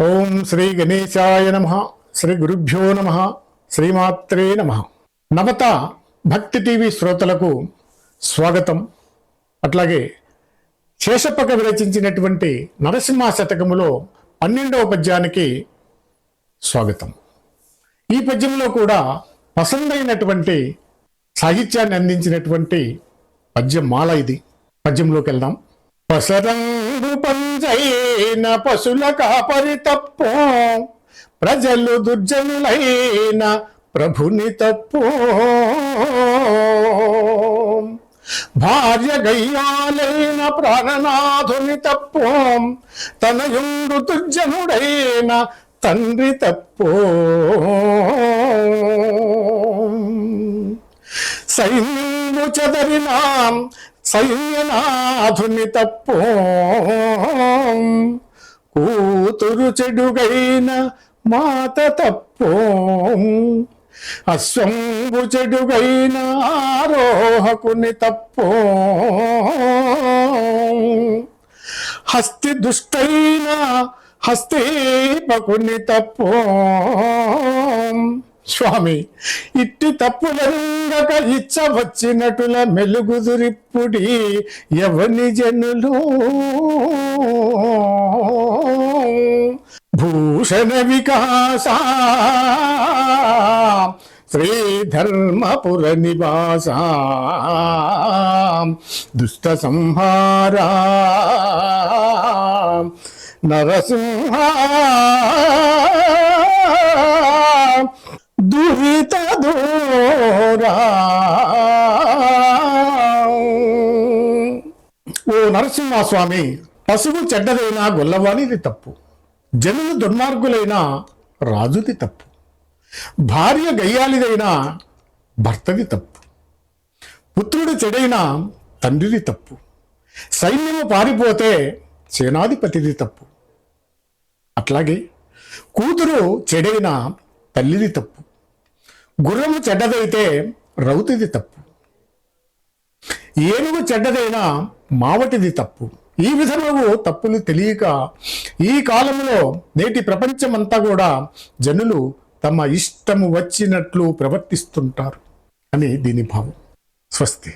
ఓం శ్రీ గణేశాయ నమ శ్రీ గురుభ్యో నమ శ్రీమాత్రే నమ. నవత భక్తి టీవీ శ్రోతలకు స్వాగతం. అట్లాగే శేషపక విరచించినటువంటి నరసింహ శతకములో పన్నెండవ పద్యానికి స్వాగతం. ఈ పద్యంలో కూడా పసందైనటువంటి సాహిత్యాన్ని అందించినటువంటి పద్యం మాల ఇది. పద్యంలోకి వెళ్దాం. పసరంగు దుర్జనులైన పశుల కాపరి తప్పు ప్రజలు దుర్జనులైన ప్రభుని తప్పు. భార్య గయ్యాలైన ప్రాణనాథుని తప్పు తనయుండు దుర్జనుడైన తండ్రి తప్పు. సైన్యము చెదరిన సైన్యనాథుని తప్పు. కూతురు చెడుగైన మాత తప్పు. అశ్వంబు చెడుగైన ఆరోహకుని తప్పు. హస్తి దుష్టైన హస్తీపకుని తప్పు. స్వామి ఇట్టి తప్పులంగక ఇచ్చ వచ్చినటుల మెలుగుదురిప్పుడి ఎవని జనులు? భూషణ వికాస శ్రీధర్మపుర నివాస దుష్ట సంహారా నరసింహ దురిత దూరా. ఓ నరసింహస్వామి పశువు చెడ్డదైనా గొల్లవానిది తప్పు. జనులు దుర్మార్గులైన రాజుది తప్పు. భార్య గయ్యాలిదైనా భర్తది తప్పు. పుత్రుడు చెడైనా తండ్రిది తప్పు. సైన్యము పారిపోతే సేనాధిపతిది తప్పు. అట్లాగే కూతురు చెడైన తల్లిది తప్పు. గుర్రము చెడ్డదైతే రౌతిది తప్పు. ఏనుగు చెడ్డదైనా మావటిది తప్పు. ఈ విధములు తప్పులు తెలియక ఈ కాలంలో నేటి ప్రపంచమంతా కూడా జనులు తమ ఇష్టము వచ్చినట్లు ప్రవర్తిస్తుంటారు అని దీని భావం. స్వస్తి.